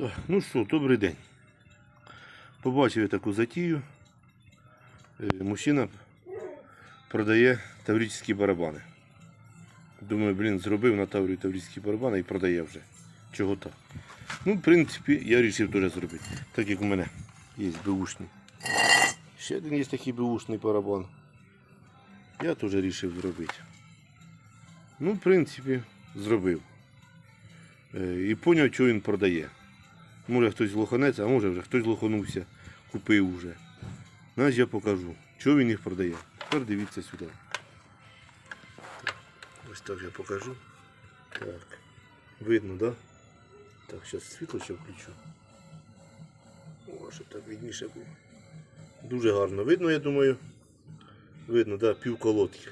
Так, ну що, добрий день. Побачив я таку затію. Е, Мужчина продає таврическі барабани. Думаю, блін, зробив на таврію таврическі барабани і продає вже. Чого так? Ну, в принципі, я вирішив теж зробити. Так як у мене є беушний. Ще один є такий беушний барабан. Я теж вирішив зробити. Ну, в принципі, зробив. Е, І зрозумів, що він продає. Може хтось лоханець, а може вже хтось лоханувся, купив вже. Знаєш, я покажу, що він їх продає. Тепер дивіться сюди. Ось так я покажу. Так. Видно? Да? Так, зараз світло ще включу. О, щоб так видніше було. Дуже гарно видно, я думаю. Видно, да, пів колодки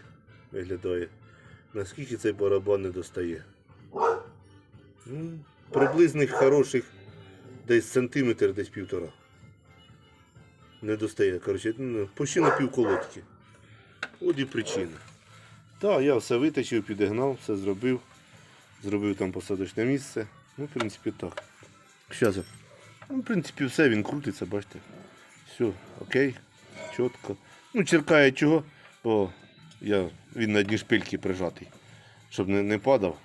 виглядає. Наскільки цей барабан не достає. Ну, приблизних хороших десь сантиметр, десь півтора. Не достає. Коротше, ну, почти на пів колодки. От і причина. Так, я все витащив, підігнав, все зробив. Зробив там посадочне місце. Ну, в принципі, так. Зараз. Ну, в принципі, все, він крутиться, бачите. Все, окей, чітко. Ну, черкає чого, бо я, він на одні шпильки прижатий, щоб не, не падав.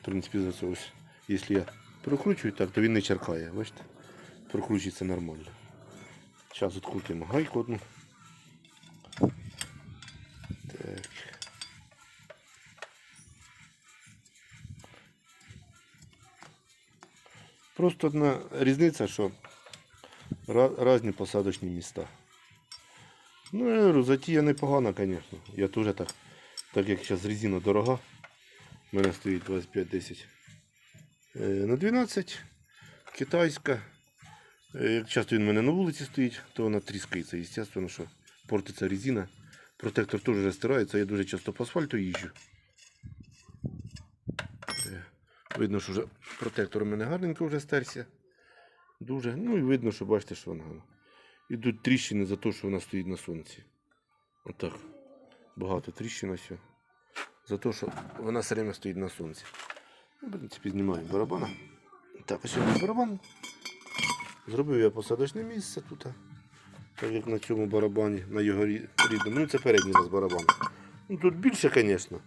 В принципі, за це ось. Якщо я прокручую так, то він не черкає, бачите? Прокручується нормально. Зараз відкрутимо гайку одну. Так. Просто одна різниця, що різні посадочні міста. Ну, говорю, затія непогана, звісно. Я теж так, так як зараз резина дорога. У мене стоїть 25-10 е, на 12. Китайська. Е, Як часто він у мене на вулиці стоїть, то вона тріскається. Звісно, що портиться резина. Протектор теж розтирається, я дуже часто по асфальту їжджу. Е, Видно, що вже протектор у мене гарненько вже стерся. Дуже. Ну і видно, що бачите, що вона. Ідуть тріщини за те, що вона стоїть на сонці. Отак. Багато тріщин ось. За те, що вона все время стоїть на сонці. Ну, В принципі, знімаю барабана. Так, ось у барабан. Зробив я посадочне місце тут. Так як на цьому барабані, на його рідному. Ну це передній нас барабан. Ну тут більше, звісно.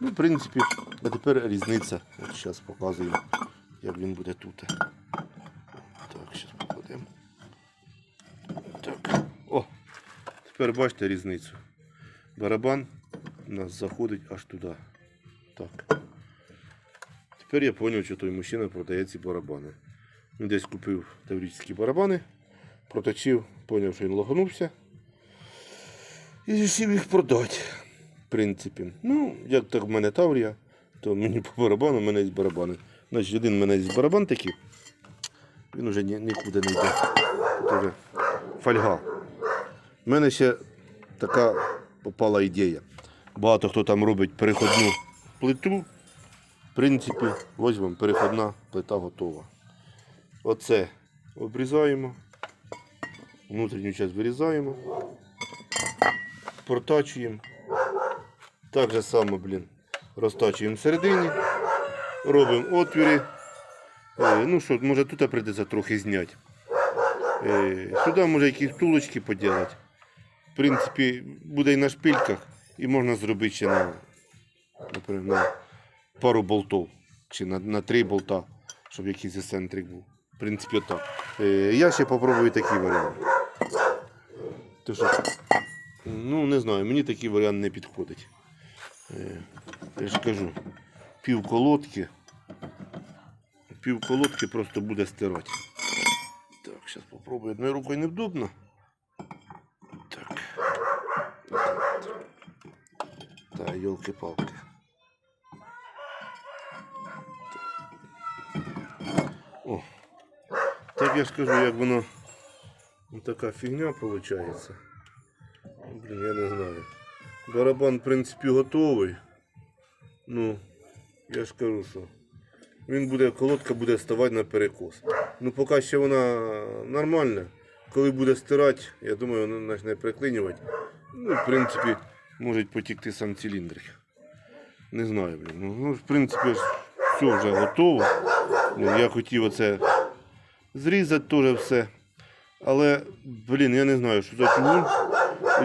Ну, в принципі, а тепер різниця. От зараз показую, як він буде тут. Так, зараз покладемо. Так. О! Тепер бачите різницю. Барабан у нас заходить аж туди. Тепер я зрозумів, що той мужчина продає ці барабани. Він десь купив таврическі барабани, проточив, зрозумів, що він логонувся. І вирішив їх продати. В принципі. Ну, як так в мене Таврія, то мені по барабану в мене є барабани. Значить, один в мене є барабан такий. Він вже ні, нікуди не йде. Тут вже фольга. У мене ще така попала ідея. Багато хто там робить переходну плиту. Принципі, ось вам переходна плита готова. Оце обрізаємо. Внутрішню частину вирізаємо. Протачуємо. Так же само, блін, розтачуємо всередині. Робимо отвіри. Е, ну що, може тут прийдеться трохи зняти. Е, сюди може якісь втулочки поділати. В принципі, буде і на шпильках, і можна зробити ще на, наприклад, на пару болтов. Чи на, на три болта, щоб якийсь ексцентрик був. В принципі, так. Е, я ще попробую такий варіант. То що, ну, не знаю, мені такий варіант не підходить. Е, я ж кажу, пів колодки. Пів колодки просто буде стирати. Так, зараз попробую. Одною рукою невдобно. Так. Та, йолки-палки. О. Так я ж кажу, як воно така фігня виходить. Блін, я не знаю. Барабан, в принципі, готовий. Ну, я ж кажу, що він буде, колодка буде ставати на перекос. Ну, поки ще вона нормальна. Коли буде стирати, я думаю, вона почне приклинювати. Ну, в принципі, може потікти сам циліндрик. Не знаю, блін. Ну, в принципі, все вже готово. Я хотів оце Зрізати теж все. Але, блін, я не знаю, що за чугун.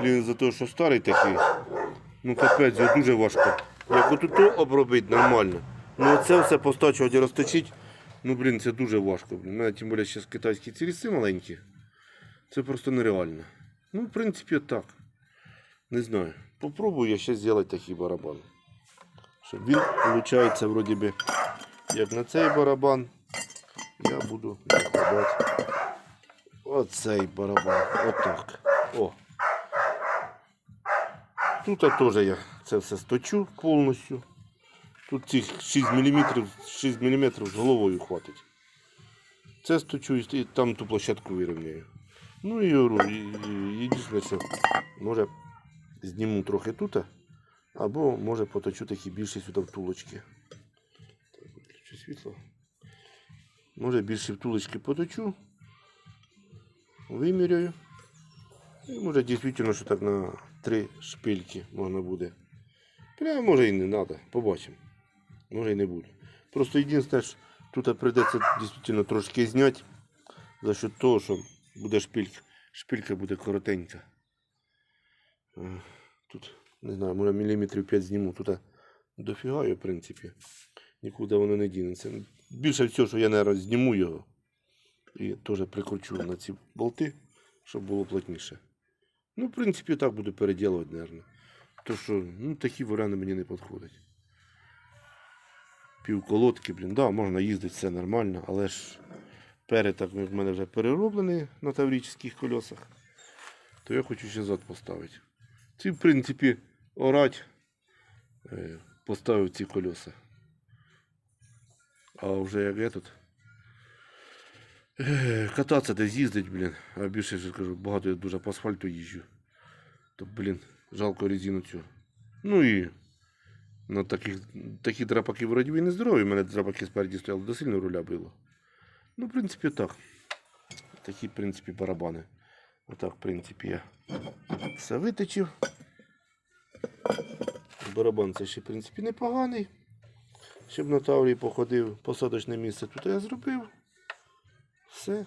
Блін, за те, що старий такий. Ну капець, дуже важко. Як отут обробити нормально. Ну оце все постачувати розточити. Ну блін, це дуже важко. У мене тим більше зараз китайські ці ліси маленькі. Це просто нереально. Ну, в принципі, так. Не знаю. Попробую я ще зробити такий барабан. Щоб він, виходить, вроді би, як на цей барабан, я буду накладати оцей барабан. Отак. О. Тут теж я це все сточу повністю. Тут цих 6 мм, 6 мм з головою хватить. Це сточу і там ту площадку вирівняю. Ну і говорю, і- і- може зніму трохи тут, або може поточу такі більше сюди втулочки. Світло. Може більше втулочки поточу, виміряю. І може дійсно, що так на три шпильки можна буде. Прямо може і не треба, побачимо. Може і не буде. Просто єдине, що тут прийдеться дійсно трошки зняти за счет того, що буде шпилька. Шпилька буде коротенька. Е, Тут, не знаю, може міліметрів 5 зніму. Тут дофіга, я, в принципі. Нікуди воно не дінеться. Більше всього, що я, наверное, зніму його. І теж прикручу на ці болти, щоб було плотніше. Ну, в принципі, так буду переділувати, наверное. То що, ну, такі варіанти мені не підходять. Півколодки, блін, да, можна їздити, все нормально, але ж перед так як в мене вже перероблений на таврічних колесах, то я хочу ще зад поставити. Ці, в принципі, орать е, поставив ці колеса. А вже як я. Е, Кататися десь їздить, блін. А більше ж кажу, багато я дуже по асфальту їжджу. То, блін, жалко резину цю. Ну і на таких, такі драпаки вроді не здорові. У мене драпаки спереді стояли, до сильно руля було. Ну, в принципі, так. Такі, в принципі, барабани. Отак, в принципі, я все виточив. Барабан це ще, в принципі, непоганий. Щоб на Таврії походив, посадочне місце тут я зробив. Все.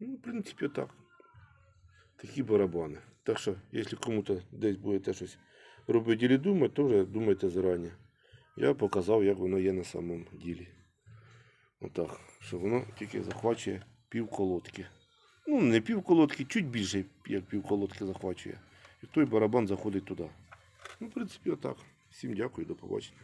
Ну, в принципі, так. Такі барабани. Так що, якщо кому-то десь будете щось робити і думати, то вже думайте зарані. Я показав, як воно є на самому ділі. Отак. Що воно тільки захвачує пів колодки. Ну, не пів колодки, чуть більше, як пів колодки захвачує. І той барабан заходить туди. Ну, в принципі, отак. Всім дякую, до побачення.